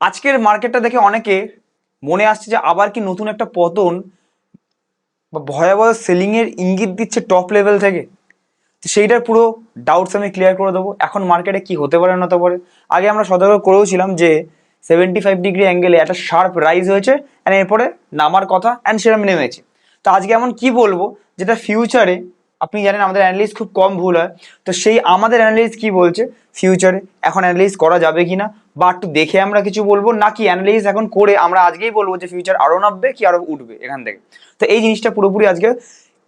আজকের মার্কেটটা দেখে অনেকে মনে আসছে যে আবার কি নতুন একটা পতন বা ভয়াবহ সেলিং এর ইঙ্গিত দিচ্ছে টপ লেভেল থেকে। তো সেইটার পুরো ডাউটস আমি ক্লিয়ার করে দেবো। এখন মার্কেটে কি হতে পারে না হতে পারে? আগে আমরা সতর্ক করেওছিলাম যে সেভেন্টি ফাইভ ডিগ্রি অ্যাঙ্গেলে একটা শার্প রাইজ হয়েছে অ্যান্ড এরপরে নামার কথা অ্যান্ড সেরকম নেমেছে। তো আজকে এমন কি বলব? যেটা ফিউচারে আপনি জানেন আমাদের অ্যানালিস খুব কম ভুল হয়। তো সেই আমাদের অ্যানালিস কি বলছে? ফিউচারে এখন অ্যানালিস করা যাবে কি না বা একটু দেখে আমরা কিছু বলব, নাকি অ্যানালিস এখন করে আমরা আজকেই বলব যে ফিউচার আরও নামবে কি আরও উঠবে এখান থেকে? তো এই জিনিসটা পুরোপুরি আজকে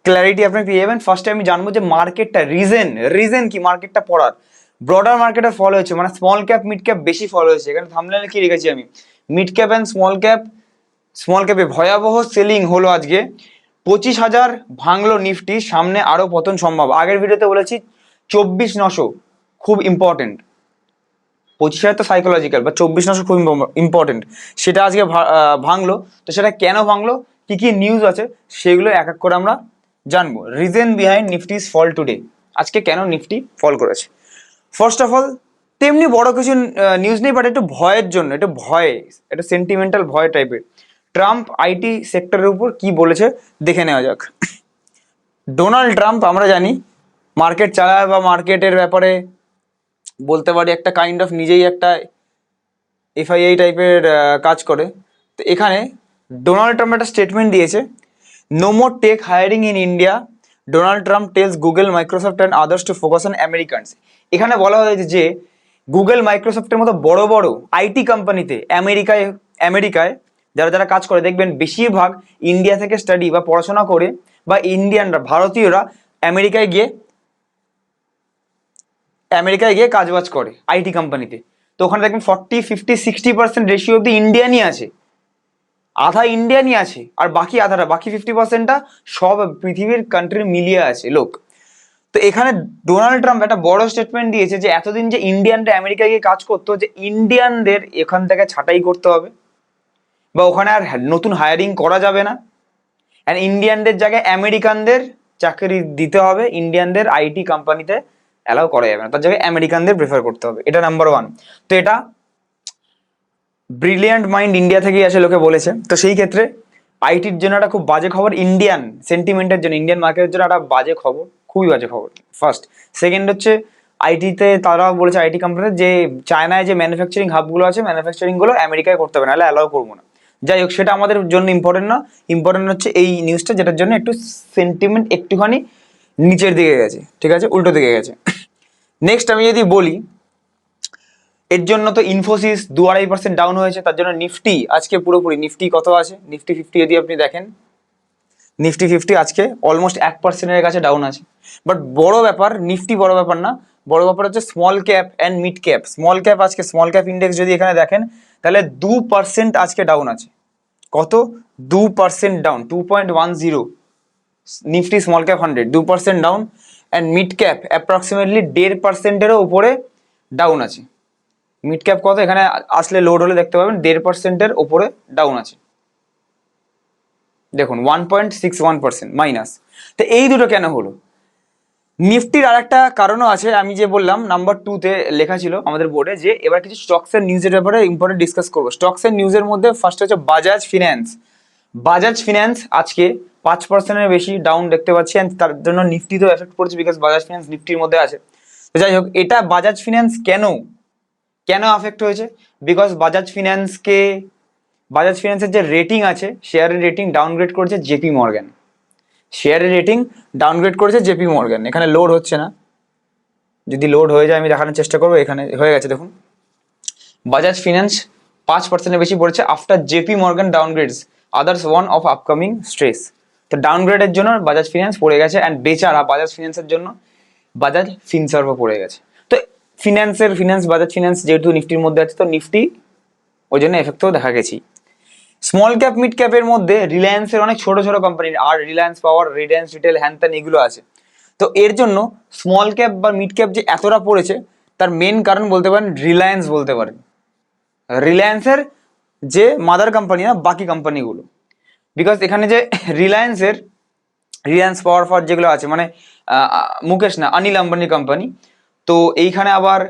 ক্ল্যারিটি আপনি পেয়ে যাবেন। ফার্স্টে আমি জানব যে মার্কেটটা রিজেন রিজেন কি মার্কেটটা পড়ার? ব্রডার মার্কেটে ফলো হয়েছে মানে স্মল ক্যাপ মিড ক্যাপ বেশি ফলো হয়েছে। এখানে থামলে কি রেখেছি আমি? Mid cap and small cap small ক্যাপে ভয়াবহ সেলিং হলো আজকে। পঁচিশ হাজার ভাঙলো নিফটি, সামনে আরও পতন সম্ভব। আগের ভিডিওতে বলেছি, চব্বিশ নশো খুব ইম্পর্টেন্ট পঁচিশ হাজার তো সাইকোলজিক্যাল বা চব্বিশ নশো খুব ইম্পর্টেন্ট সেটা আজকে ভাঙলো। তো সেটা কেন ভাঙলো? কি কি নিউজ আছে? সেগুলো এক এক করে আমরা জানব। Reason behind Nifty's fall today আজকে কেন নিফটি ফল করেছে? ফার্স্ট অফ অল তেমনি বড় কিছু নিউজ নেই বাট একটু ভয়ের জন্য, একটু ভয়, একটু সেন্টিমেন্টাল ভয় টাইপের ট্রাম্প আইটি সেক্টরের উপর কি বলেছে, দেখে নেওয়া যাক। ডোনাল্ড ট্রাম্প, আমরা জানি, মার্কেট চালায় বা মার্কেটের ব্যাপারে বলতে পারি একটা কাইন্ড অফ নিজেই একটা এফআইআই টাইপের কাজ করে। তো এখানে ডোনাল্ড ট্রাম্প একটা স্টেটমেন্ট দিয়েছে no more tech hiring in India Donald Trump tells Google Microsoft and others to focus on Americans এখানে বলা হয়েছে যে গুগল মাইক্রোসফটের মতো বড় বড় আইটি কোম্পানিতে আমেরিকায় আমেরিকায় যারা যারা কাজ করে দেখবেন বেশিরভাগ ইন্ডিয়া থেকে স্টাডি বা পড়াশোনা করে বা ইন্ডিয়ানরা ভারতীয়রা আমেরিকায় গিয়ে আমেরিকায় গিয়ে কাজবাজ করে আইটি কোম্পানিতে তো। ওখানে দেখবেন forty fifty sixty percent ratio অব্দি ইন্ডিয়ানই আছে। আধা ইন্ডিয়ানই আছে, আর বাকি আধাটা, বাকি ফিফটি পার্সেন্টটা সব পৃথিবীর কান্ট্রির মিলিয়ে আছে লোক। তো এখানে ডোনাল্ড ট্রাম্প একটা বড় স্টেটমেন্ট দিয়েছে যে, এতদিন যে ইন্ডিয়ানরা আমেরিকায় গিয়ে কাজ করতো, যে ইন্ডিয়ানদের এখান থেকে ছাঁটাই করতে হবে। বা ওখানে আর নতুন হায়ারিং করা যাবে না। অ্যান্ড ইন্ডিয়ানদের জায়গায় আমেরিকানদের চাকরি দিতে হবে ইন্ডিয়ানদের আইটি কোম্পানিতে অ্যালাউ করা যাবে না। তার জায়গায় আমেরিকানদের প্রেফার করতে হবে। এটা নাম্বার ওয়ান তো এটা ব্রিলিয়ান্ট মাইন্ড ইন্ডিয়া থেকেই আসে লোকে বলেছে। তো সেই ক্ষেত্রে আইটির জন্য একটা খুব বাজে খবর ইন্ডিয়ান সেন্টিমেন্টের জন্য ইন্ডিয়ান মার্কেটের জন্য একটা বাজে খবর, খুবই বাজে খবর। ফার্স্ট সেকেন্ড হচ্ছে আইটিতে তারাও বলেছে আইটি কোম্পানিতে যে চায়নায় যে ম্যানুফ্যাকচারিং হাবগুলো আছে ম্যানুফ্যাকচারিংগুলো আমেরিকায় করতে হবে, নাহলে অ্যালাউ করব না। যাই হোক, সেটা আমাদের জন্য ইম্পর্টেন্ট না। ইম্পর্টেন্ট হচ্ছে এই নিউজটা যেটার জন্য একটু সেন্টিমেন্ট একটুখানি নিচের দিকে গেছে, ঠিক আছে? উল্টো দিকে গেছে। নেক্সট আমি যদি বলি, এর জন্য তো ইনফোসিস দু আড়াই পার্সেন্ট ডাউন হয়েছে, তার জন্য নিফটি আজকে পুরোপুরি নিফটি কত আছে? নিফটি ফিফটি যদি আপনি দেখেন নিফটি ফিফটি আজকে অলমোস্ট এক পার্সেন্টের কাছে ডাউন আছে। বাট বড় ব্যাপার নিফটি বড় ব্যাপার না, বড় ব্যাপার হচ্ছে small cap and mid cap small cap আজকে স্মল ক্যাপ ইন্ডেক্স যদি এখানে দেখেন তাহলে দু পার্সেন্ট আজকে ডাউন আছে। কত? দু percent down two point one zero Nifty small cap hundred দু percent down and mid cap approximately দেড় পার্সেন্টেরও উপরে ডাউন আছে। মিড ক্যাপ কত? এখানে আসলে লোড হলে দেখতে পাবেন, দেড় পার্সেন্টের ওপরে ডাউন আছে। দেখুন one point six one percent minus তো এই দুটো কেন হলো? নিফটির আর একটা কারণও আছে, আমি যে বললাম নাম্বার টুতে লেখা ছিল আমাদের বোর্ডে যে এবার কিছু স্টকসের নিউজের ব্যাপারে ইম্পর্টেন্ট ডিসকাস করব। স্টকসের নিউজের মধ্যে ফার্স্ট হচ্ছে বাজাজ ফিন্যান্স বাজাজ ফিন্যান্স আজকে পাঁচ পার্সেন্টের বেশি ডাউন দেখতে পাচ্ছি তার জন্য নিফটিতেও এফেক্ট পড়ছে বিকজ বাজাজ ফিন্যান্স নিফটির মধ্যে আছে। তো যাই হোক, এটা বাজাজ ফিন্যান্স কেন? কেন আফেক্ট হয়েছে? বিকজ বাজাজ ফিন্যান্সকে বাজাজ ফিন্যান্সের যে রেটিং আছে শেয়ারের রেটিং ডাউনগ্রেড করেছে জেপি মর্গ্যান শেয়ারের রেটিং ডাউনগ্রেড করেছে জেপি মর্গ্যান এখানে লোড হচ্ছে না। যদি লোড হয়ে যায়, আমি দেখানোর চেষ্টা করব। এখানে হয়ে গেছে, দেখুন। বাজাজ ফিন্যান্স পাঁচ পার্সেন্টের বেশি পড়েছে after JP Morgan downgrades others one of upcoming stress তো ডাউনগ্রেডের জন্য বাজাজ ফিন্যান্স পড়ে গেছে অ্যান্ড বেচারা বাজাজ ফিন্যান্সের জন্য বাজাজ ফিনসার্ভও পড়ে গেছে। তো ফিন্যান্সের ফিন্যান্স বাজাজ ফিন্যান্স যেহেতু নিফটির মধ্যে আছে, তো নিফটি ওই জন্য এফেক্টও দেখা গেছি স্মল ক্যাপ মিড ক্যাপের মধ্যে রিলায়েন্সের অনেক ছোট ছোট কোম্পানি আর রিলায়েন্স পাওয়ার রিলায়েন্স রিটেল হ্যানত্যান এগুলো আছে। তো এর জন্য স্মল ক্যাপ বা মিড ক্যাপ যে এতটা পড়েছে, তার মেন কারণ বলতে পারেন রিলায়েন্স বলতে পারেন। রিলায়েন্সের যে মাদার কোম্পানি না, বাকি কোম্পানিগুলো বিকজ এখানে যে রিলায়েন্সের রিলায়েন্স পাওয়ার ফার যেগুলো আছে মানে মুকেশ না অনিল আম্বানির কোম্পানি তো এইখানে আবার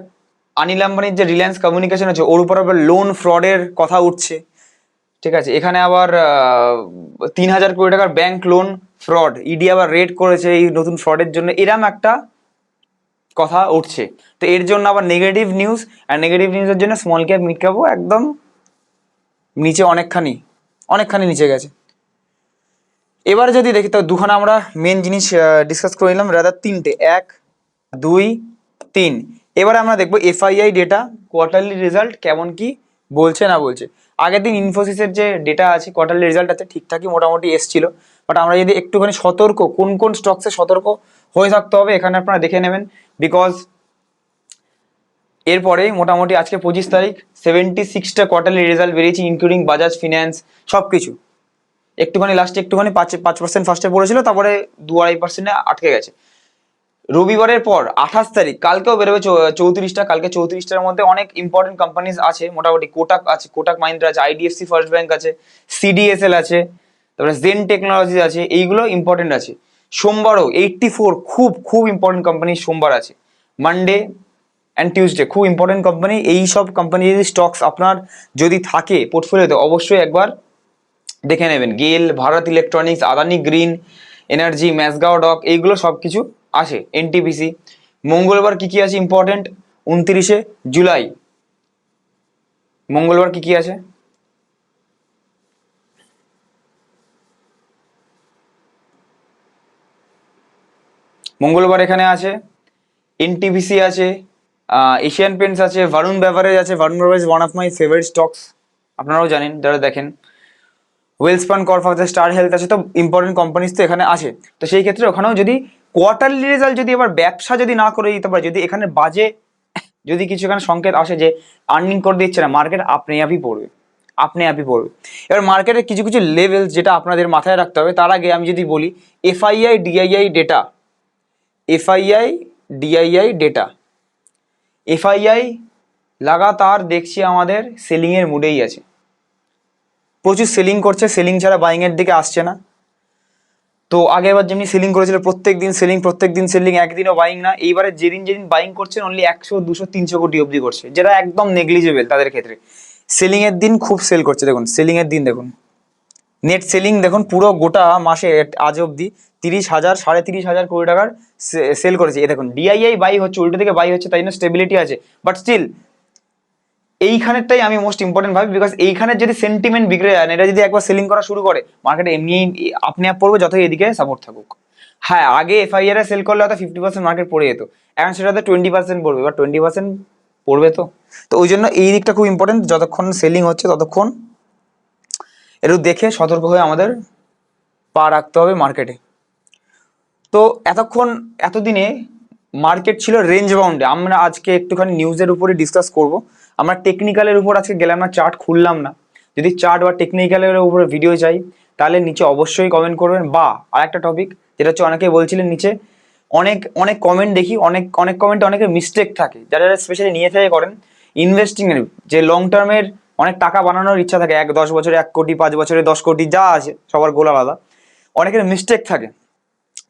অনিল আম্বানির যে রিলায়েন্স কমিউনিকেশন আছে, ওর উপর আবার লোন ফ্রডের কথা উঠছে। ঠিক আছে, এখানে আবার তিন হাজার কোটি টাকার ব্যাংক লোন ফ্রড ইডি আবার রেড করেছে এই নতুন ফ্রডের জন্য, এরম একটা কথা উঠছে। তো এর জন্য আবার নেগেটিভ নিউজ আর নেগেটিভ নিউজের জন্য স্মল ক্যাপ মিড ক্যাপও একদম নিচে অনেকখানি অনেকখানি নিচে গেছে। এবার যদি দেখি, তো দুখানা আমরা মেন জিনিস ডিসকাস করে নিলাম রাদার তিনটে, এক, দুই, তিন। এবারে আমরা দেখব এফআইআই ডেটা কোয়ার্টারলি রেজাল্ট কেমন কি, বলছে না বলছে। আগের দিন ইনফোসিসের যে ডেটা আছে কোয়ার্টারলি রেজাল্ট আছে, ঠিকঠাকই মোটামুটি এসছিল। বাট আমরা যদি একটুখানি সতর্ক, কোন কোন স্টকসে সতর্ক হয়ে থাকতে হবে, এখানে আপনারা দেখে নেবেন। বিকজ এরপরে মোটামুটি আজকে পঁচিশ তারিখ সেভেন্টি সিক্সটা কোয়ার্টারলি রেজাল্ট বেরিয়েছে ইনক্লুডিং বাজাজ ফিন্যান্স সব কিছু একটুখানি লাস্টে একটুখানি পাঁচ পাঁচ পার্সেন্ট ফার্স্টে পড়েছিল, তারপরে দু আড়াই পার্সেন্টে আটকে গেছে। রবিবারের পর আঠাশ তারিখ, কালকেও বেরোবে চৌত্রিশটা, কালকে চৌত্রিশটার মধ্যে অনেক ইম্পর্টেন্ট কোম্পানিজ আছে, মোটামুটি কোটাক আছে কোটাক মাহিন্দ্রা আছে আইডিএফসি ফার্স্ট ব্যাংক আছে সিডিএসএল আছে, তারপরে জেন টেকনোলজি আছে, এইগুলো ইম্পর্টেন্ট আছে। সোমবারও এইটটি ফোর খুব খুব ইম্পর্টেন্ট কোম্পানি সোমবার আছে। মানডে অ্যান্ড টিউসডে খুব ইম্পর্টেন্ট কোম্পানি এই সব কোম্পানি যদি স্টকস আপনার যদি থাকে পোর্টফোলিওতে অবশ্যই একবার দেখে নেবেন। গেল Bharat Electronics Adani Green Energy Mazagon Dock এইগুলো সব কিছু আছে এনটিপিসি মঙ্গলবার কি কি আছে ইম্পর্টেন্ট উনত্রিশে জুলাই। মঙ্গলবার কি কি আছে? মঙ্গলবার এখানে আছে এনটিভিসি আছে এশিয়ান পেন্টস আছে ভারুণ বেভারেজ আছে Varun beverage one of my favourite stocks আপনারাও জানেন, যারা দেখেন। ওয়েলস্পান কর্প আছে স্টার হেলথ আছে, তো ইম্পর্টেন্ট কোম্পানিজ তো এখানে আছে। তো সেই ক্ষেত্রে ওখানেও যদি কোয়ার্টারলি রেজাল্ট যদি এবার ব্যবসা যদি না করে দিতে পারে, যদি এখানে বাজে, যদি কিছু এখানে সংকেত আসে যে আর্নিং করে দিচ্ছে না মার্কেট আপনি আপই পড়বে, আপনি আপই পড়বে। এবার মার্কেটের কিছু কিছু লেভেল যেটা আপনাদের মাথায় রাখতে হবে, তার আগে আমি যদি বলি FII DII data FII DII data FII লাগাতার দেখছি আমাদের সেলিংয়ের মুডেই আছে। প্রচুর সেলিং করছে সেলিং ছাড়া বাইং এর দিকে আসছে না। তো আগেরবার যেমনি সেলিং করেছিল প্রত্যেক দিন সেলিং প্রত্যেক দিন সেলিং একদিনও বাইং না। এইবারে যেদিন যেদিন বাইং করছেন অনলি একশো, দুশো, তিনশো কোটি অবধি করছে, যেটা একদম নেগলিজেবল তাদের ক্ষেত্রে। সেলিং এর দিন খুব সেল করছে, দেখুন সেলিং এর দিন দেখুন। নেট সেলিং দেখুন, পুরো গোটা মাসে, আজ অবধি তিরিশ হাজার, সাড়ে তিরিশ হাজার কোটি টাকার সেল করেছে। এ দেখুন ডিআইআই বাই হচ্ছে, উল্টো থেকে বাই হচ্ছে, তাই জন্য স্টেবিলিটি আছে। বাট স্টিল এইখানেরটাই আমি মোস্ট ইম্পর্টেন্ট ভাবি বিকজ এইখানের যদি সেন্টিমেন্ট বিগড়ে যায়, এটা যদি একবার সেলিং করা শুরু করে মার্কেটে এমনি আপনি আপ পড়বে যতই এদিকে সাপোর্ট থাকুক। হ্যাঁ আগে এফআইআর সেল করলে হয়তো ফিফটি পার্সেন্ট মার্কেট পড়ে যেত, এখন সেটাতে টোয়েন্টি পার্সেন্ট পড়বে বা টোয়েন্টি পার্সেন্ট পড়বে তো। তো ওই জন্য এই দিকটা খুব ইম্পর্টেন্ট যতক্ষণ সেলিং হচ্ছে ততক্ষণ একটু দেখে সতর্ক হয়ে আমাদের পা রাখতে হবে মার্কেটে তো এতক্ষণ, এতদিনে মার্কেট ছিল রেঞ্জ বাউন্ডে আমরা আজকে একটুখানি নিউজের উপরে ডিসকাস করব। আমরা টেকনিক্যালের উপর আজকে গেলাম না চার্ট খুললাম না। যদি চার্ট বা টেকনিক্যালের উপরে ভিডিও চাই তাহলে নিচে অবশ্যই কমেন্ট করবেন। বা আরেকটা টপিক যেটা হচ্ছে অনেকে বলছিলেন নিচে, অনেক অনেক কমেন্ট দেখি, অনেক অনেক কমেন্টে অনেকে মিস্টেক থাকে। যারা যারা স্পেশালি নিয়ে থেকে করেন ইনভেস্টিং এর যে লং টার্মের অনেক টাকা বানানোর ইচ্ছা থাকে, এক, দশ বছরে এক কোটি, পাঁচ বছরে দশ কোটি, যা আছে, সবার গোল আলাদা। অনেকের মিস্টেক থাকে।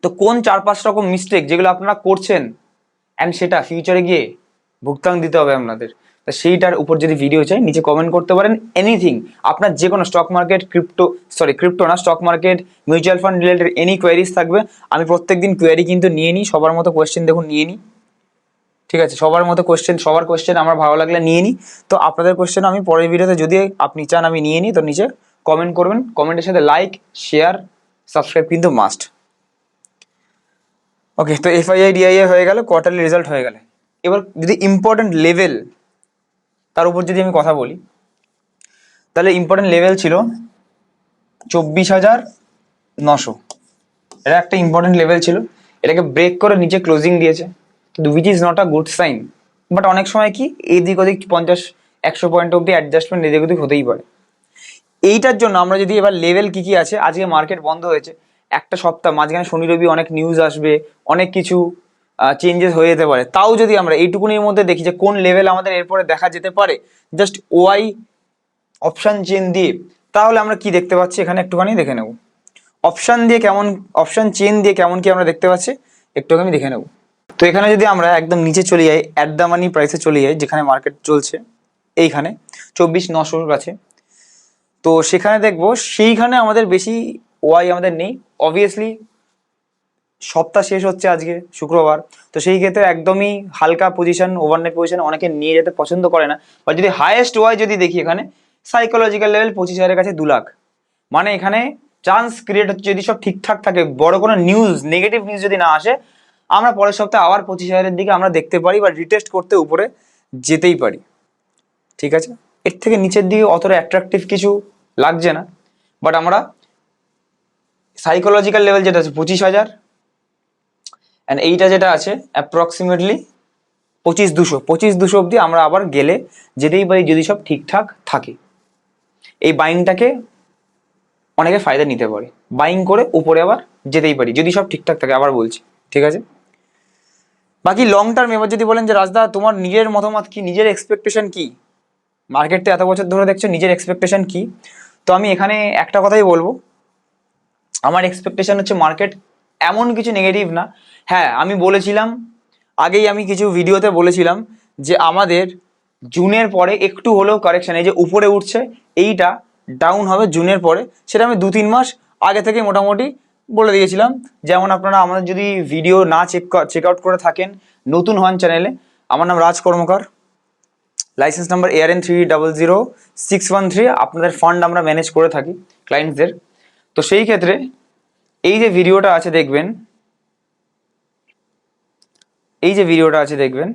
তো কোন চার পাঁচ রকম মিস্টেক যেগুলো আপনারা করছেন? অ্যান্ড সেটা ফিউচারে গিয়ে ভুগতান দিতে হবে আপনাদের। তা সেইটার উপর যদি ভিডিও চাই, নিচে কমেন্ট করতে পারেন এনিথিং আপনার যে কোনো stock market crypto sorry crypto না stock market mutual fund related any queries থাকবে। আমি প্রত্যেকদিন কোয়ারি কিন্তু নিয়ে নিই, সবার মতো কোয়েশ্চেন দেখুন, নিয়ে নিই। ঠিক আছে, সবার মতো কোয়েশ্চেন সবার কোয়েশ্চেন আমার ভালো লাগলে নিয়ে নিই। তো আপনাদের কোয়েশ্চেন আমি পরের ভিডিওতে যদি আপনি চান আমি নিয়ে নিই, তো নিচে কমেন্ট করবেন। কমেন্টের সাথে লাইক শেয়ার সাবস্ক্রাইব কিন্তু মাস্ট ওকে তো এফআইআই ডিআইএ হয়ে গেল কোয়ার্টারলি রেজাল্ট হয়ে গেলে। এবার যদি ইম্পর্টেন্ট লেভেল তার উপর যদি আমি কথা বলি, তাহলে ইম্পর্টেন্ট লেভেল ছিল চব্বিশ হাজার নশো। এটা একটা ইম্পর্টেন্ট লেভেল ছিল। এটাকে ব্রেক করে নিচে ক্লোজিং দিয়েছে। তো which is not a good sign but অনেক সময় কি এদিক ওদিক পঞ্চাশ, একশো পয়েন্ট অব্দি অ্যাডজাস্টমেন্ট এদিক ওদিক হতেই পারে। এইটার জন্য আমরা যদি এবার লেভেল কি কি আছে, আজকে মার্কেট বন্ধ হয়েছে। একটা সপ্তাহ, মাঝখানে শনি রবি অনেক নিউজ আসবে, অনেক কিছু চেঞ্জেস হয়ে যেতে পারে। তাও যদি আমরা এইটুকুনির মধ্যে দেখি যে কোন লেভেল আমাদের এরপরে দেখা যেতে পারে জাস্ট ওয়াই অপশান চেন দিয়ে, তাহলে আমরা কি দেখতে পাচ্ছি? এখানে একটুখানি দেখে নেব। অপশান দিয়ে কেমন অপশান চেন দিয়ে কেমন কি আমরা দেখতে পাচ্ছি? একটু আমি দেখে নেব। তো এখানে যদি আমরা একদম নিচে চলে যাই অ্যাট দ্য মানি প্রাইসে চলে যাই, যেখানে মার্কেট চলছে, এইখানে, চব্বিশ নশোর কাছে তো সেখানে দেখব সেইখানে আমাদের বেশি ওয়াই আমাদের নেই। অবভিয়াসলি সপ্তাহ শেষ হচ্ছে আজকে, শুক্রবার। তো সেই ক্ষেত্রে একদমই হালকা পজিশন ওভারনেট পজিশন অনেকে নিয়ে যেতে পছন্দ করে না। বা যদি হাইয়েস্ট ওয়াই যদি দেখি এখানে সাইকোলজিক্যাল লেভেল পঁচিশ হাজারের কাছে দু লাখ। মানে এখানে চান্স ক্রিয়েট হচ্ছে যদি সব ঠিকঠাক থাকে, বড় কোনো নিউজ নেগেটিভ নিউজ যদি না আসে, আমরা পরের সপ্তাহে আবার পঁচিশ হাজারের দিকে আমরা দেখতে পারি বা রিটেস্ট করতে উপরে যেতেই পারি। ঠিক আছে? এর থেকে নিচের দিকে অতটা অ্যাট্রাকটিভ কিছু লাগছে না। বাট আমরা সাইকোলজিক্যাল লেভেল যেটা আছে, পঁচিশ হাজার অ্যান্ড এইটা যেটা আছে অ্যাপ্রক্সিমেটলি পঁচিশ দুশো পঁচিশ দুশো অবধি আমরা আবার গেলে যেতেই পারি যদি সব ঠিকঠাক থাকে। এই বাইংটাকে অনেকে ফায়দা নিতে পারে। বাইং করে উপরে আবার যেতেই পারি, যদি সব ঠিকঠাক থাকে, আবার বলছি, ঠিক আছে? বাকি লং টার্ম এবার যদি বলেন যে, রাজদা, তোমার নিজের মতামত কি? নিজের এক্সপেকটেশন কি? মার্কেটটা এত বছর ধরে দেখছ, নিজের এক্সপেকটেশন কি? তো আমি এখানে একটা কথাই বলব। আমার এক্সপেকটেশন হচ্ছে মার্কেট এমন কিছু নেগেটিভ না। হ্যাঁ আমি বলেছিলাম, আগেই আমি কিছু ভিডিওতে বলেছিলাম যে আমাদের জুনের পরে একটু হলেও কারেকশান এই যে উপরে উঠছে, এইটা ডাউন হবে জুনের পরে। সেটা আমি দু তিন মাস আগে থেকে মোটামুটি বলে দিয়েছিলাম। যেমন আপনারা আমাদের যদি ভিডিও না চেক চেক আউট করে থাকেন, নতুন হন চ্যানেলে আমার নাম Raj Karmakar. License number AR N three double zero six one three আপনাদের ফান্ড আমরা ম্যানেজ করে থাকি ক্লায়েন্টসদের তো সেই ক্ষেত্রে এই যে ভিডিওটা আছে দেখবেন, এই যে ভিডিওটা আছে দেখবেন,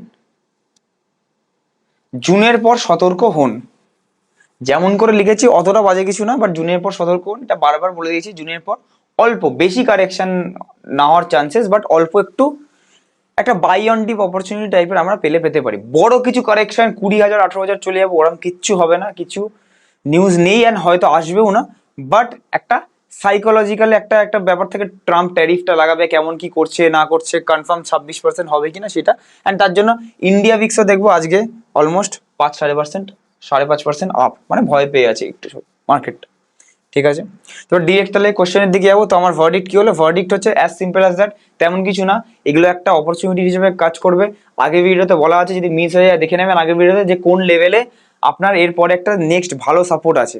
জুনের পর সতর্ক হন। যেমন করে লিখেছি, অতটা বাজে কিছু না বাট জুনের পর সতর্ক হন। এটা বারবার বলে দিয়েছি, জুনের পর অল্প, বেশি কারেকশন না হওয়ার চান্সেস বাট অল্প একটু একটা বাই অন ডিপ অপরচুনিটি টাইপের আমরা পেলে পেতে পারি। বড় কিছু কারেকশন কুড়ি হাজার, আঠারো হাজার চলে যাব ওরকম কিচ্ছু হবে না, কিছু নিউজ নেই অ্যান্ড হয়তো আসবেও না বাট একটা সাইকোলজিক্যাল একটা একটা ব্যাপার থেকে ট্রাম্প ট্যারিফটা লাগাবে, কেমন কি করছে, না করছে কনফার্ম ছাব্বিশ পার্সেন্ট হবে কিনা সেটা। অ্যান্ড তার জন্য ইন্ডিয়া উইক্সও দেখব আজকে অলমোস্ট পাঁচ সাড়ে পার্সেন্ট সাড়ে পাঁচ পার্সেন্ট আপ মানে ভয় পেয়ে আছে একটু মার্কেটটা ঠিক আছে? তো ডিরেক্ট তাহলে কোশ্চেনের দিকে যাব। তো আমার ভার্ডিক্ট কি হলো? ভার্ডিক্ট হচ্ছে অ্যাজ সিম্পল অ্যাজ দ্যাট তেমন কিছু না। এগুলো একটা অপরচুনিটি হিসেবে কাজ করবে। আগের ভিডিওতে বলা আছে, যদি মিস হয়ে যায়, দেখে নেবেন আগের ভিডিওতে যে কোন লেভেলে আপনার এরপরে একটা নেক্সট ভালো সাপোর্ট আছে।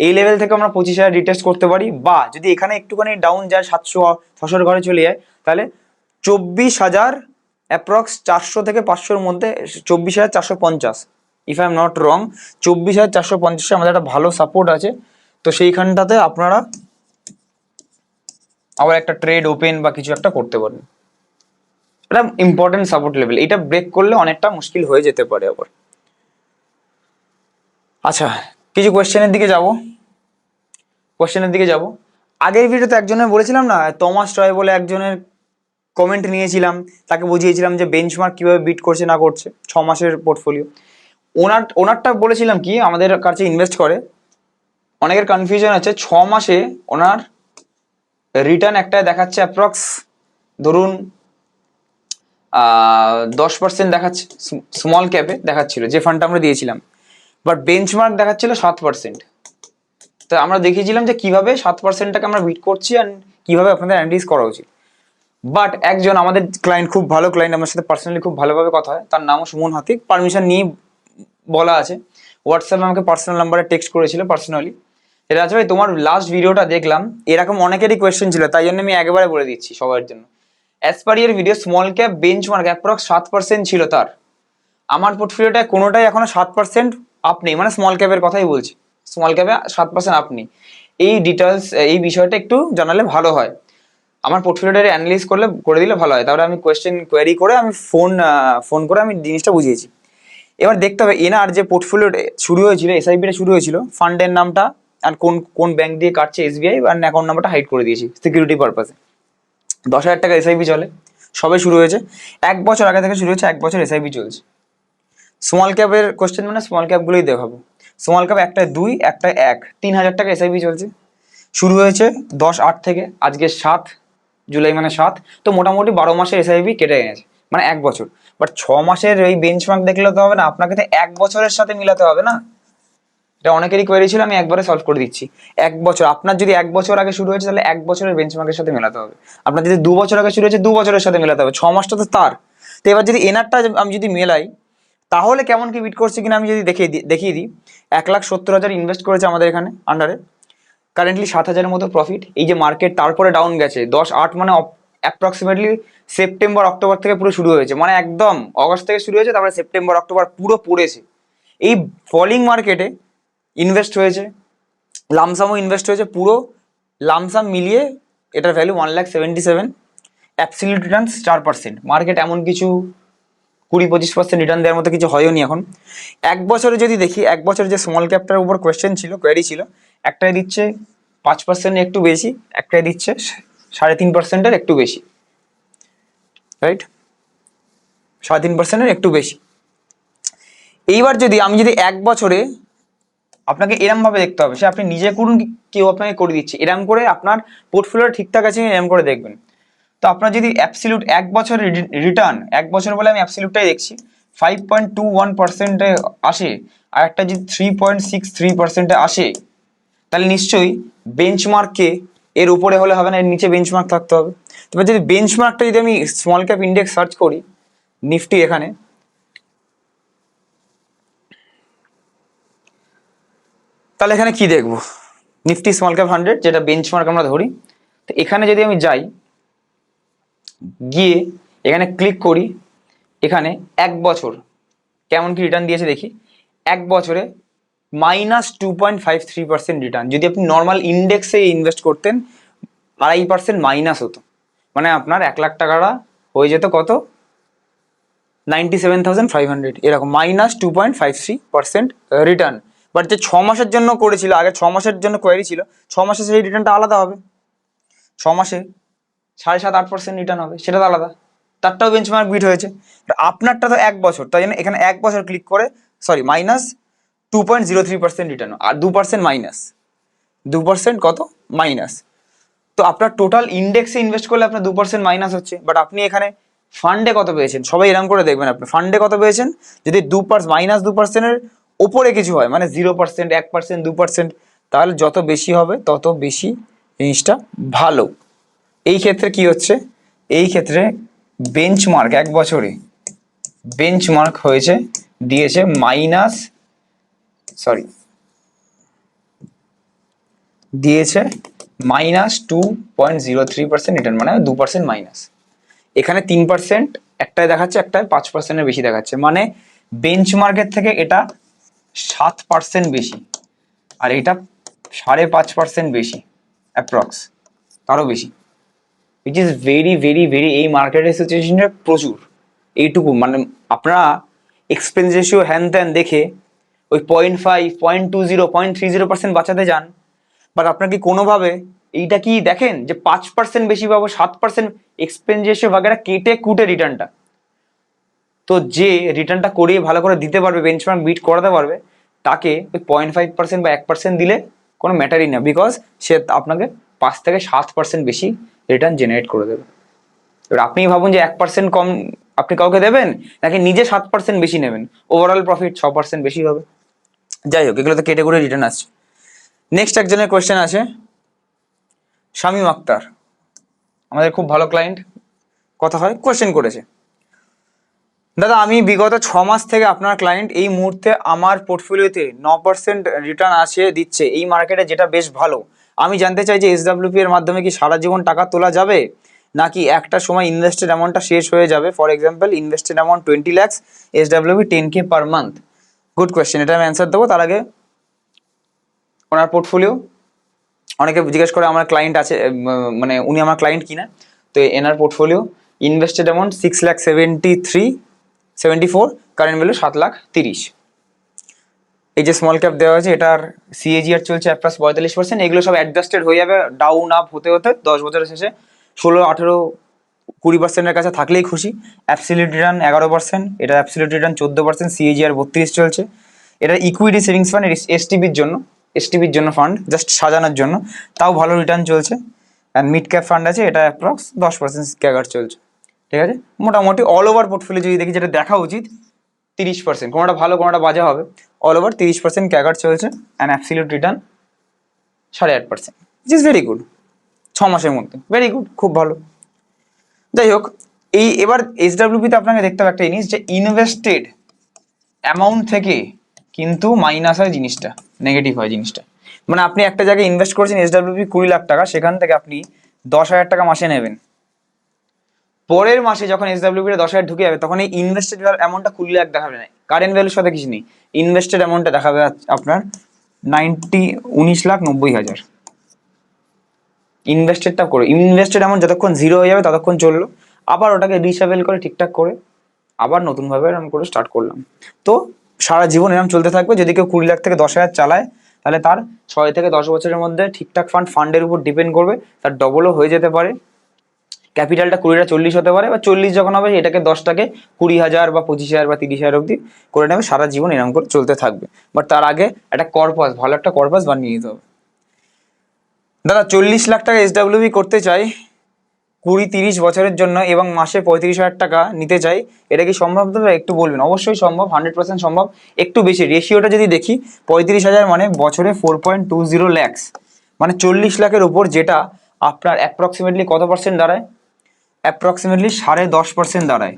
এই লেভেল থেকে আমরা পঁচিশ হাজার রিটেস্ট করতে পারি বা যদি এখানে একটুখানি ডাউন যায় সাতশো, ছশোর ঘরে চলে যায়, তাহলে চব্বিশ হাজার অ্যাপ্রক্স চারশো থেকে পাঁচশোর মধ্যে চব্বিশ হাজার চারশো পঞ্চাশ। If I am not wrong চব্বিশ হাজার চারশো পঞ্চাশে আমাদের একটা ভালো সাপোর্ট আছে। তো সেইখানটাতে আপনারা আবার একটা ট্রেড ওপেন বা কিছু একটা করতে পারেন। এটা ইম্পর্টেন্ট সাপোর্ট লেভেল এটা ব্রেক করলে অনেকটা মুশকিল হয়ে যেতে পারে আবার। আচ্ছা কিছু কোয়েশ্চেনের দিকে যাব। কোয়েশ্চেনের দিকে যাব। আগের ভিডিওতে একজনের বলেছিলাম না তমাস রয় বলে একজনের কমেন্ট নিয়েছিলাম, তাকে বুঝিয়েছিলাম যে বেঞ্চমার্ক কীভাবে বিট করছে, না করছে, ছ মাসের পোর্টফোলিও ওনার, ওনারটা বলেছিলাম কি, আমাদের কাছে ইনভেস্ট করে। অনেকের কনফিউশন আছে, ছ মাসে ওনার রিটার্ন একটা দেখাচ্ছে অ্যাপ্রক্স ধরুন দশ পার্সেন্ট দেখাচ্ছে স্মল ক্যাপে দেখাচ্ছিল, যে ফান্ডটা আমরা দিয়েছিলাম। বাট বেঞ্চমার্ক দেখাচ্ছিল সাত পার্সেন্ট তো আমরা দেখিয়েছিলাম যে কীভাবে সাত পার্সেন্টটাকে আমরা বিট করছি অ্যান্ড কীভাবে আপনাদের অ্যানালিস করা উচিত। বাট একজন আমাদের ক্লায়েন্ট খুব ভালো ক্লায়েন্ট আমার সাথে পার্সোনালি খুব ভালোভাবে কথা হয়, তার নামও সুমন হাতিক। পারমিশন নিয়ে বলা আছে। হোয়াটসঅ্যাপে আমাকে পার্সোনাল নাম্বারে টেক্সট করেছিল পার্সোনালি এটা আছে, ভাই, তোমার লাস্ট ভিডিওটা দেখলাম। এরকম অনেকেরই কোয়েশ্চেন ছিল, তাই জন্য আমি একবারে বলে দিচ্ছি সবার জন্য। As per year video small cap benchmark approx সাত পার্সেন্ট ছিল তার। আমার পোর্টফোলিওটা কোনোটাই এখনও সাত পার্সেন্ট আপ নেই মানে স্মল ক্যাপের কথাই বলছি। স্মল ক্যাপে সাত পার্সেন্ট আপ নেই এই ডিটেলস এই বিষয়টা একটু জানালে ভালো হয়। আমার পোর্টফোলিওটা অ্যানালিস করলে, করে দিলে ভালো হয়। তাহলে আমি কোয়েশ্চেন কোয়েরি করে আমি ফোন ফোন করে আমি জিনিসটা বুঝিয়েছি। এবার দেখতে হবে, এনার যে পোর্টফোলিওটা শুরু হয়েছিল এসআইপিটা শুরু হয়েছিল ফান্ডের নামটা আর কোন কোন ব্যাংক দিয়ে কাটছে এসবিআই আর অ্যাকাউন্ট নাম্বারটা হাইড করে দিয়েছি সিকিউরিটি পারপাসে দশ হাজার টাকা এসআইপি চলে, সবে শুরু হয়েছে। এক বছর আগে থেকে শুরু হয়েছে, এক বছর এসআইপি চলছে। স্মল ক্যাপের কোশ্চেন মানে স্মল ক্যাপগুলোই দেখাবো। স্মল ক্যাপ একটায় দুই একটায় এক। তিন হাজার টাকা এসআইপি চলছে। শুরু হয়েছে দশ আট থেকে। আজকে সাত, জুলাই মানে সাত। তো মোটামুটি বারো মাসের এসআইপি কেটে গেছে মানে এক বছর। বাট ছ মাসের এই বেঞ্চমার্ক দেখলে তো হবে না, আপনাকে তো এক বছরের সাথে মিলাতে হবে না। এটা অনেকেরই কোয়েরি ছিল, আমি একবারে সলভ করে দিচ্ছি। এক বছর, আপনার যদি এক বছর আগে শুরু হয়েছে, তাহলে এক বছরের বেঞ্চমার্কের সাথে মেলাতে হবে। আপনার যদি দু বছর আগে শুরু হয়েছে, দু বছরের সাথে মেলাতে হবে। ছ মাসটা তো তার। তো এবার যদি এনারটা আমি যদি মেলাই তাহলে কেমন কি বিট করছে কিনা আমি যদি দেখিয়ে দিই দেখিয়ে দিই। এক লাখ সত্তর হাজার ইনভেস্ট করেছে আমাদের এখানে আন্ডারে কারেন্টলি সাত হাজারের মতো প্রফিট এই যে মার্কেট তারপরে ডাউন গেছে। দশ আট মানে অ্যাপ্রক্সিমেটলি সেপ্টেম্বর অক্টোবর থেকে পুরো শুরু হয়েছে। মানে একদম অগস্ট থেকে শুরু হয়েছে, তারপরে সেপ্টেম্বর অক্টোবর পুরো পড়েছে। এই ফলিং মার্কেটে ইনভেস্ট হয়েছে। লামসামও ইনভেস্ট হয়েছে। পুরো লামসাম মিলিয়ে এটার value one lakh seventy seven absolute returns চার পার্সেন্ট মার্কেট এমন কিছু কুড়ি পঁচিশ পার্সেন্ট রিটার্ন দেওয়ার মতো কিছু হয়ও নি এখন। এক বছরে যদি দেখি, এক বছরে যে স্মল ক্যাপটার উপর কোয়েশ্চেন ছিল কোয়ারি ছিল, একটাই দিচ্ছে পাঁচ পার্সেন্ট একটু বেশি, একটাই দিচ্ছে সাড়ে তিন পার্সেন্টের একটু বেশি। রাইট সাড়ে তিন পার্সেন্টের একটু বেশি। এইবার যদি আমি যদি এক বছরে আপনাকে এরমভাবে দেখতে হবে, সে আপনি নিজে করুন, কেউ আপনাকে করে দিচ্ছে। এরম করে আপনার পোর্টফোলিও ঠিকঠাক আছে এরম করে দেখবেন। তো আপনার যদি অ্যাবসিলিউট এক বছরের রিটার্ন এক বছর বলে আমি অ্যাবসিলিউটটাই দেখছি ফাইভ পয়েন্ট টু ওয়ান পার্সেন্টে আসে, আর একটা যদি থ্রি পয়েন্ট সিক্স থ্রি পার্সেন্টে আসে, তাহলে নিশ্চয়ই বেঞ্চমার্ককে এর উপরে হলে হবে না, এর নিচে বেঞ্চমার্ক থাকতে হবে। তবে যদি বেঞ্চমার্কটা যদি আমি স্মল ক্যাপ ইন্ডেক্স সার্চ করি নিফটি এখানে, তাহলে এখানে কি দেখব? নিফটি স্মল ক্যাপ হান্ড্রেড যেটা বেঞ্চমার্ক আমরা ধরি। তো এখানে যদি আমি যাই গিয়ে এখানে ক্লিক করি, এখানে এক বছর, কেমন কি রিটার্ন দিয়েছে দেখি, এক বছরে minus two point five three percent return যদি আপনি নর্মাল ইন্ডেক্সে ইনভেস্ট করতেন, আড়াই পার্সেন্ট মাইনাস হতো। মানে আপনার এক লাখ টাকাটা হয়ে যেত কত? Ninety seven thousand five hundred এরকম minus two point five three percent return but যে ছ মাসের জন্য করেছিল, আগে ছ মাসের জন্য কোয়ারি ছিল, ছ মাসে সেই রিটার্নটা আলাদা হবে। ছ মাসে সাড়ে সাত, আট পার্সেন্ট রিটার্ন হবে, সেটা তো আলাদা। তারটাও বেঞ্চমার্ক বিট হয়েছে। আপনারটা তো এক বছর, তাই জন্য এখানে এক বছর ক্লিক করে sorry minus two point zero three percent return আর দু পার্সেন্ট মাইনাস দু পার্সেন্ট কত? মাইনাস তো আপনার টোটাল ইন্ডেক্সে ইনভেস্ট করলে আপনার দু পার্সেন্ট মাইনাস হচ্ছে বাট আপনি এখানে ফান্ডে কত পেয়েছেন? সবাই এরকম করে দেখবেন আপনি। ফান্ডে কত পেয়েছেন? যদি দু পার্স মাইনাস দু পার্সেন্টের ওপরে কিছু হয় মানে জিরো পার্সেন্ট এক পার্সেন্ট দু পার্সেন্ট তাহলে যত বেশি হবে, তত বেশি জিনিসটা ভালো। এই ক্ষেত্রে কি হচ্ছে? এই ক্ষেত্রে বেঞ্চমার্ক এক বছরে বেঞ্চমার্ক হয়েছে, দিয়েছে মাইনাস সরি দিয়েছে minus two point zero three percent return মানে দু পার্সেন্ট মাইনাস এখানে তিন পার্সেন্ট একটাই দেখাচ্ছে, একটাই পাঁচ পার্সেন্টের বেশি দেখাচ্ছে। মানে বেঞ্চমার্কের থেকে এটা সাত পার্সেন্ট বেশি, আর এটা সাড়ে পাঁচ পার্সেন্ট বেশি অ্যাপ্রক্স তারও বেশি। Which is very very very এই মার্কেটের সিচুয়েশনে প্রচুর। এইটুকু মানে আপনারা এক্সপেন্স রেশিও হ্যান ত্যান দেখে ওই point five point two zero point three zero percent বাঁচাতে যান। বাট আপনার কি কোনোভাবে এইটা কি দেখেন যে পাঁচ পার্সেন্ট বেশি পাবো, সাত পার্সেন্ট এক্সপেন্স রেশিও বাগেরা কেটে কুটে রিটার্নটা তো যে রিটার্নটা করিয়ে ভালো করে দিতে পারবে বেঞ্চমার্ক বিট করাতে পারবে, তাকে ওই পয়েন্ট ফাইভ পার্সেন্ট বা এক পার্সেন্ট দিলে কোনো ম্যাটারই না। বিকজ সে আপনাকে পাঁচ থেকে সাত পার্সেন্ট বেশি রিটার্ন জেনারেট করে দেবে। এবার আপনি ভাবুন যে এক পার্সেন্ট কম আপনি কাউকে দেবেন, নাকি নিজে সাত পার্সেন্ট বেশি নেবেন। ওভারঅল প্রফিট ছ পার্সেন্ট বেশি হবে। যাই হোক এগুলো তো কেটে করে রিটার্ন আসছে। নেক্সট একজনের কোয়েশ্চেন আছে শামীম আক্তার। আমাদের খুব ভালো ক্লায়েন্ট কথা হয় কোয়েশ্চেন করেছে। দাদা, আমি বিগত ছ মাস থেকে আপনার ক্লায়েন্ট এই মুহূর্তে আমার পোর্টফোলিওতে ন পার্সেন্ট রিটার্ন আছে, দিচ্ছে। এই মার্কেটে যেটা বেশ ভালো আমি জানতে চাই যে এসডাব্লিউপি এর মাধ্যমে কি সারা জীবন টাকা তোলা যাবে? নাকি একটা সময় ইনভেস্টেড অ্যামাউন্টটা শেষ হয়ে যাবে? For example invested amount twenty lakhs SWP ten K per month good question এটা আমি অ্যান্সার দেবো। তার আগে ওনার পোর্টফোলিও অনেকে জিজ্ঞেস করে আমার ক্লায়েন্ট আছে মানে উনি আমার ক্লায়েন্ট কিনা? তো এনার portfolio invested amount six lakh seventy three seventy four current value সাত লাখ তিরিশ। এই যে স্মল ক্যাপ দেওয়া আছে এটার সিএজিআর চলছে অ্যাপ্রাস পঁয়তাল্লিশ পার্সেন্ট এগুলো সব অ্যাডজাস্টেড হয়ে যাবে ডাউন আপ হতে হতে দশ বছরের শেষে। ষোলো, আঠেরো, কুড়ি পার্সেন্টের কাছে থাকলেই খুশি। অ্যাবসিলিউট রিটার্ন এগারো পার্সেন্ট এটা অ্যাবসিলিউট রিটার্ন চোদ্দ পার্সেন্ট সিএজিআর বত্রিশ চলছে। এটা ইকুইটি সেভিংস ফান্ড এসটিবির জন্য এসটিবির জন্য ফান্ড জাস্ট সাজানোর জন্য। তাও ভালো রিটার্ন চলছে। অ্যান্ড মিড ক্যাপ ফান্ড আছে, এটা অ্যাপ্রক্স দশ পার্সেন্ট ক্যাগার চলছে। ঠিক আছে? মোটামুটি অল ওভার পোর্টফোলিও যদি দেখি, যেটা দেখা উচিত, তিরিশ পার্সেন্ট কোনোটা ভালো কোনোটা বাজে হবে। অল ওভার তিরিশ পার্সেন্ট ক্যাগার চলছে অ্যান্ড অ্যাবসিলিউট রিটার্ন সাড়ে আট percent it is very good ছ মাসের মধ্যে ভেরি গুড খুব ভালো। যাই হোক, এই এবার এইচডাব্লিউপিতে আপনাকে দেখতে হবে একটা জিনিস যে ইনভেস্টেড অ্যামাউন্ট থেকে কিন্তু মাইনাস হয় জিনিসটা নেগেটিভ হয় জিনিসটা। মানে আপনি একটা জায়গায় ইনভেস্ট করেছেন এস এসডাব্লিউপি কুড়ি লাখ টাকা, সেখান থেকে আপনি দশ হাজার টাকা মাসে নেবেন। পরের মাসে যখন এস এসডাব্লিউপিটা দশ হাজার ঢুকে যাবে, তখন এই ইনভেস্টেড অ্যামাউন্টটা কুড়ি লাখ দেখাবে না। কারেন্ট ভ্যালুর সাথে কিছু নেই। ইনভেস্টেড অ্যামাউন্টটা দেখাবে আপ- আপনার নাইনটি উনিশ লাখ নব্বই হাজার। ইনভেস্টেডটা করে ইনভেস্টেড অ্যামাউন্ট যতক্ষণ জিরো হয়ে যাবে ততক্ষণ চলল। আবার ওটাকে রিসেবেল করে ঠিকঠাক করে আবার নতুনভাবে এরকম করে স্টার্ট করলাম। তো সারা জীবন এরকম চলতে থাকবে, যদি কেউ কুড়ি লাখ থেকে দশ হাজার চালায়, তাহলে তার ছয় থেকে দশ বছরের মধ্যে ঠিকঠাক ফান্ড ফান্ডের উপর ডিপেন্ড করবে, তার ডবলও হয়ে যেতে পারে। ক্যাপিটালটা কুড়িটা চল্লিশ হতে পারে, বা চল্লিশ যখন হবে এটাকে দশটাকে কুড়ি হাজার বা পঁচিশ হাজার বা তিরিশ হাজার অবধি করে নেবে, সারা জীবন এরকম করে চলতে থাকবে। বাট তার আগে একটা কর্পাস ভালো একটা কর্পাস বানিয়ে নিতে হবে। দাদা, চল্লিশ লাখ টাকা এসডাব্লিউবি করতে চাই, কুড়ি তিরিশ বছরের জন্য এবং মাসে পঁয়ত্রিশ হাজার টাকা নিতে চাই, এটা কি সম্ভব দাদা? একটু বলবেন। অবশ্যই সম্ভব হান্ড্রেড পার্সেন্ট সম্ভব। একটু বেশি রেশিওটা যদি দেখি, পঁয়ত্রিশ হাজার মানে বছরে four point two zero lakhs মানে চল্লিশ লাখের উপর যেটা আপনার অ্যাপ্রক্সিমেটলি কত পার্সেন্ট দাঁড়ায়? অ্যাপ্রক্সিমেটলি সাড়ে দশ পার্সেন্ট দাঁড়ায়।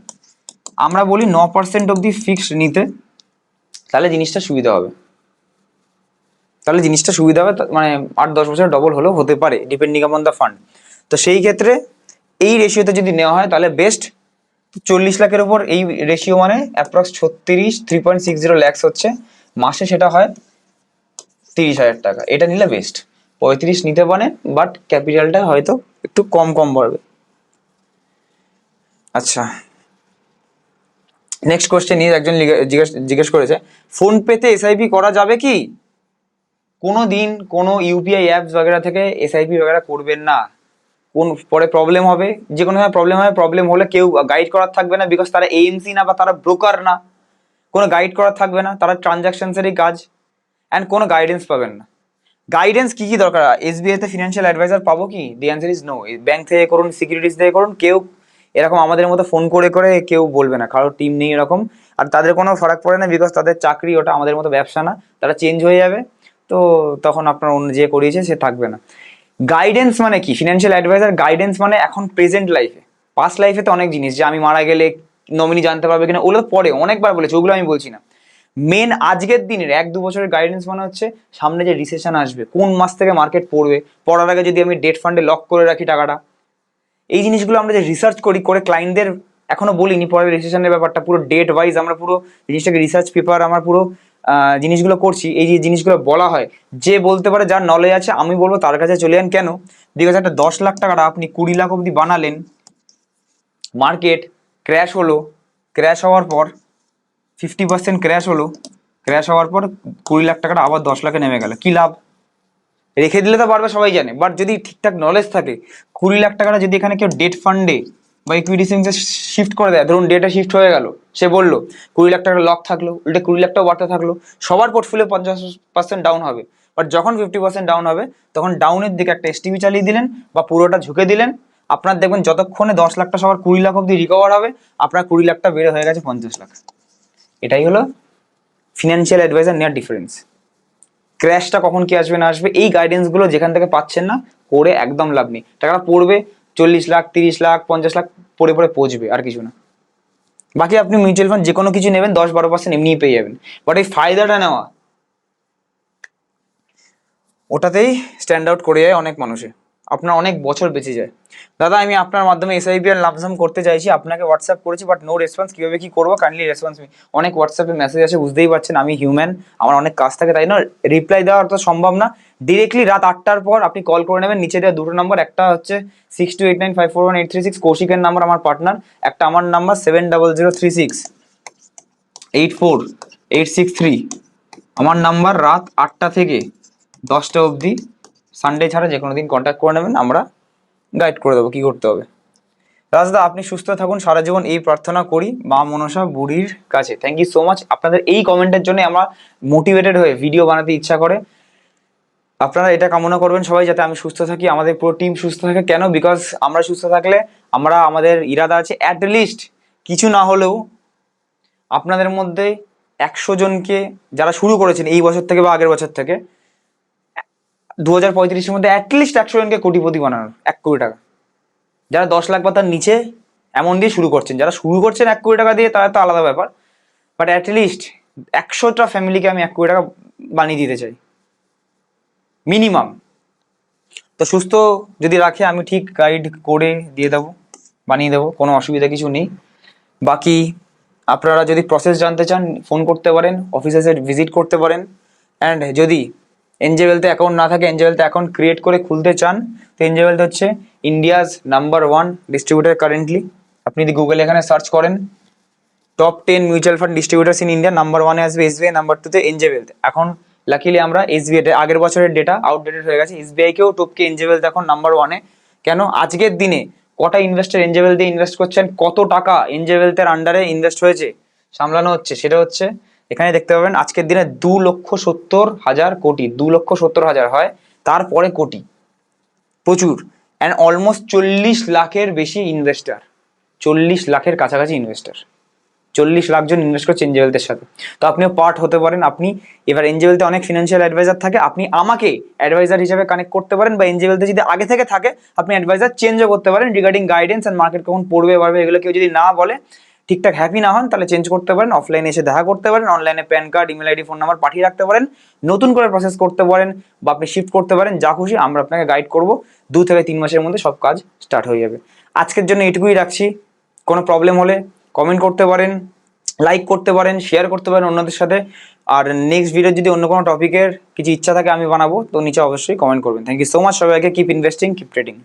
আমরা বলি ন পার্সেন্ট অবধি ফিক্সড নিতে, তাহলে জিনিসটা সুবিধা হবে। তাহলে জিনিসটা সুবিধা হবে মানে আট দশ বছর ডবল হলেও হতে পারে ডিপেন্ডিং আপন দ্য ফান্ড তো সেই ক্ষেত্রে এই রেশিওতে যদি নেওয়া হয়, তাহলে বেস্ট চল্লিশ লাখের উপর এই রেশিও মানে অ্যাপ্রক্স ছত্রিশ three point six zero lakhs হচ্ছে। মাসে সেটা হয় তিরিশ হাজার টাকা। এটা নিলে বেস্ট পঁয়ত্রিশ নিতে পারে বাট ক্যাপিটালটা হয়তো একটু কম কম বাড়বে। আচ্ছা। নেক্সট কোশ্চেন নিয়ে একজন জিজ্ঞেস করেছে, ফোন পেতে এসআইপি করা যাবে কি? কোনো দিন কোনো ইউপিআই অ্যাপস বাগেরা থেকে এসআইপি বাগেরা করবেন না। কোন, পরে প্রবলেম হবে। যে কোনো সময় প্রবলেম হবে প্রবলেম হলে কেউ গাইড করার থাকবে না বিকজ তারা এএমসি না বা তারা ব্রোকার না। কোনো গাইড করার থাকবে না, তারা ট্রানজাকশনসেরই কাজ। অ্যান্ড কোনো গাইডেন্স পাবেন না। গাইডেন্স কি কি দরকার? এসবিআই তে ফিনান্সিয়াল অ্যাডভাইজার পাবো কি? The answer is no bank থেকে করুন সিকিউরিটিজ থেকে করুন, কেউ এরকম আমাদের মতো ফোন করে করে কেউ বলবে না। কারোর টিম নেই এরকম। আর তাদের কোনো ফারাক পড়ে না বিকজ তাদের চাকরি ওটা আমাদের মতো ব্যবসা না। তারা চেঞ্জ হয়ে যাবে। তো তখন আপনার অন্য যে করিয়েছে সে থাকবে না। গাইডেন্স মানে কি? ফিনান্সিয়াল অ্যাডভাইজার গাইডেন্স মানে এখন প্রেজেন্ট লাইফে পাস্ট লাইফে তো অনেক জিনিস। যে আমি মারা গেলে নমিনি জানতে পারবে কিনা, ওগুলো পরে, অনেকবার বলেছে, ওগুলো আমি বলছি না। মেন আজকের দিনের এক দু বছরের গাইডেন্স মানে হচ্ছে সামনে যে রিসেশন আসবে, কোন মাস থেকে মার্কেট পড়বে, পড়ার আগে যদি আমি ডেট ফান্ডে লক করে রাখি টাকাটা এই জিনিসগুলো আমরা যে রিসার্চ করি, করে ক্লায়েন্টদের এখনও বলিনি পরে রেজিস্ট্রেশনের ব্যাপারটা পুরো ডেট ওয়াইজ আমরা পুরো জিনিসটাকে রিসার্চ পেপার আমার পুরো জিনিসগুলো করছি। এই যে জিনিসগুলো বলা হয়, যে বলতে পারে যার নলেজ আছে, আমি বলব তার কাছে চলে যান কেন? বিকজ একটা দশ লাখ টাকাটা আপনি কুড়ি লাখ অবধি বানালেন মার্কেট ক্র্যাশ হলো ক্র্যাশ হওয়ার পর ফিফটি পার্সেন্ট ক্র্যাশ হলো ক্র্যাশ হওয়ার পর কুড়ি লাখ টাকাটা আবার দশ লাখে নেমে গেল। কি লাভ? রেখে দিলে তো পারবে সবাই জানে। বাট যদি ঠিকঠাক নলেজ থাকে, কুড়ি লাখ টাকাটা যদি এখানে কেউ ডেট ফান্ডে বা ইকুইটি সেভিংসে শিফট করে দেয়, ধরুন ডেটা শিফট হয়ে গেল, সে বলল, কুড়ি লাখ টাকা লক থাকল, উল্টে কুড়ি লাখ টাকা বাড়তে থাকল, সবার পোর্টফোলিও পঞ্চাশ পার্সেন্ট ডাউন হবে। বাট যখন ফিফটি পার্সেন্ট ডাউন হবে, তখন ডাউনের দিকে একটা এসটিভি চালিয়ে দিলেন বা পুরোটা ঝুঁকে দিলেন। আপনার দেখবেন যতক্ষণে দশ লাখটা সবার কুড়ি লাখ অব্দি রিকভার হবে, আপনার কুড়ি লাখটা বেড়ে হয়ে গেছে পঞ্চাশ লাখ। এটাই হলো ফিনান্সিয়াল অ্যাডভাইজার নেওয়ার ডিফারেন্স ক্র্যাশটা কখন কি আসবে না আসবে, এই গাইডেন্সগুলো যেখান থেকে পাচ্ছেন না, করে একদম লাভ নেই। টাকাটা পড়বে, চল্লিশ লাখ, তিরিশ লাখ, পঞ্চাশ লাখ, পড়ে পড়ে পৌঁছবে আর কিছু না। বাকি আপনি মিউচুয়াল ফান্ড যে কোনো কিছু নেবেন, দশ বারো পার্সেন্ট এমনিই পেয়ে যাবেন। বাট এই ফায়দাটা নেওয়া, ওটাতেই স্ট্যান্ড আউট করে যায় অনেক মানুষে আপনার অনেক বছর বেঁচে যায়। দাদা, আমি আপনার মাধ্যমে এসআইপি আর লামসাম করতে চাইছি, আপনাকে হোয়াটসঅ্যাপ করেছি বাট নো রেসপন্স কীভাবে কী করব? কাইন্ডলি রেসপন্স অনেক হোয়াটসঅ্যাপে মেসেজ আছে বুঝতেই পারছেন, আমি হিউম্যান আমার অনেক কাজ থাকে, তাই না? রিপ্লাই দেওয়া তো সম্ভব না। ডিরেক্টলি রাত আটটার পর আপনি কল করে নেবেন, নিচে দেওয়া দুটো নাম্বার একটা হচ্ছে six two eight nine five four one eight three six কৌশিকের number আমার পার্টনার একটা আমার number seven double zero three six eight four eight six three আমার নাম্বার রাত আটটা থেকে দশটা অবধি সানডে ছাড়া যে কোনো দিন কন্ট্যাক্ট করে নেবেন, আমরা গাইড করে দেবো কী করতে হবে। রাজদা, আপনি সুস্থ থাকুন, সারা জীবন এই প্রার্থনা করি, মা মনসা বুড়ির কাছে। থ্যাংক ইউ সো মাচ আপনাদের এই কমেন্টের জন্য আমরা মোটিভেটেড হয়ে ভিডিও বানাতে ইচ্ছা করে। আপনারা এটা কামনা করবেন সবাই, যাতে আমি সুস্থ থাকি, আমাদের পুরো টিম সুস্থ থাকে। কেন? বিকজ আমরা সুস্থ থাকলে আমরা আমাদের ইরাদা আছে অ্যাট লিস্ট কিছু না হলেও আপনাদের মধ্যে একশো জনকে যারা শুরু করেছেন এই বছর থেকে বা আগের বছর থেকে দু হাজার পঁয়ত্রিশের মধ্যে অ্যাটলিস্ট একশো জনকে কোটিপতি বানানোর, এক কোটি টাকা। যারা দশ লাখ বা তার নিচে, এমন দিয়ে শুরু করছেন। যারা শুরু করছেন এক কোটি টাকা দিয়ে, তারা তো আলাদা ব্যাপার। বাট অ্যাটলিস্ট একশোটা ফ্যামিলিকে আমি এক কোটি টাকা বানিয়ে দিতে চাই। মিনিমাম তো সুস্থ যদি রাখে, আমি ঠিক গাইড করে দিয়ে দেবো, বানিয়ে দেবো, কোনো অসুবিধা কিছু নেই। বাকি আপনারা যদি প্রসেস জানতে চান ফোন করতে পারেন অফিসে ভিজিট করতে পারেন। অ্যান্ড যদি এনজেবেলতে অ্যাকাউন্ট না থাকে এনজেবেলতে অ্যাকাউন্ট ক্রিয়েট করে খুলতে চান, তো এনজেবেলতে হচ্ছে India's number one distributor currently আপনি যদি গুগলে এখানে সার্চ করেন top ten mutual fund distributors in India number ওয়ানে আসবে এসবিআই নাম্বার টুতে এনজেবেল এখন লাকিলি আমরা এসবিআই আগের বছরের ডেটা আউটডেটেড হয়ে গেছে। এসবিআই কেও টপকে এনজেবেল এখন নাম্বার ওয়ানে কেন? আজকের দিনে কটা ইনভেস্টার এনজেবেল দিয়ে ইনভেস্ট করছেন? কত টাকা এনজেবেলতের আন্ডারে ইনভেস্ট হয়েছে? সামলানো হচ্ছে। সেটা হচ্ছে এখানে দেখতে পাবেন আজকের দিনে দু লক্ষ সত্তর হাজার কোটি, দু লক্ষ সত্তর হাজার হয়, তারপরে কোটি। প্রচুর। অ্যান্ড অলমোস্ট চল্লিশ লাখের বেশি ইনভেস্টার চল্লিশ লাখের কাছাকাছি ইনভেস্টার চল্লিশ লাখ জন ইনভেস্ট করছে এনজেবেলদের সাথে। তো আপনিও পার্ট হতে পারেন। আপনি এবার এনজেবেলতে অনেক ফিনান্সিয়াল অ্যাডভাইজার থাকে। আপনি আমাকে অ্যাডভাইজার হিসেবে কানেক্ট করতে পারেন বা এনজেবেলতে যদি আগে থেকে থাকে, আপনি অ্যাডভাইজার চেঞ্জও করতে পারেন রিগার্ডিং গাইডেন্স অ্যান্ড মার্কেট কখন পড়বে, বাড়বে, এগুলো কেউ যদি না বলে ঠিকঠাক হ্যাপি না হন, তাহলে চেঞ্জ করতে পারেন অফলাইনে এসে দেখা করতে পারেন অনলাইনে PAN card email ID phone number পাঠিয়ে রাখতে পারেন, নতুন করে প্রসেস করতে পারেন বা আপনি শিফট করতে পারেন, যা খুশি আমরা আপনাকে গাইড করব, দু থেকে তিন মাসের মধ্যে সব কাজ স্টার্ট হয়ে যাবে। আজকের জন্য এটুকুই রাখছি, কোনো প্রবলেম হলে কমেন্ট করতে পারেন লাইক করতে পারেন শেয়ার করতে পারেন অন্যদের সাথে, আর নেক্সট ভিডিও যদি অন্য কোনো টপিকের কিছু ইচ্ছা থাকে আমি বানাবো, তো নিচে অবশ্যই কমেন্ট করবেন। থ্যাংক ইউ সো মাচ সবাইকে কিপ ইনভেস্টিং কিপ ট্রেডিং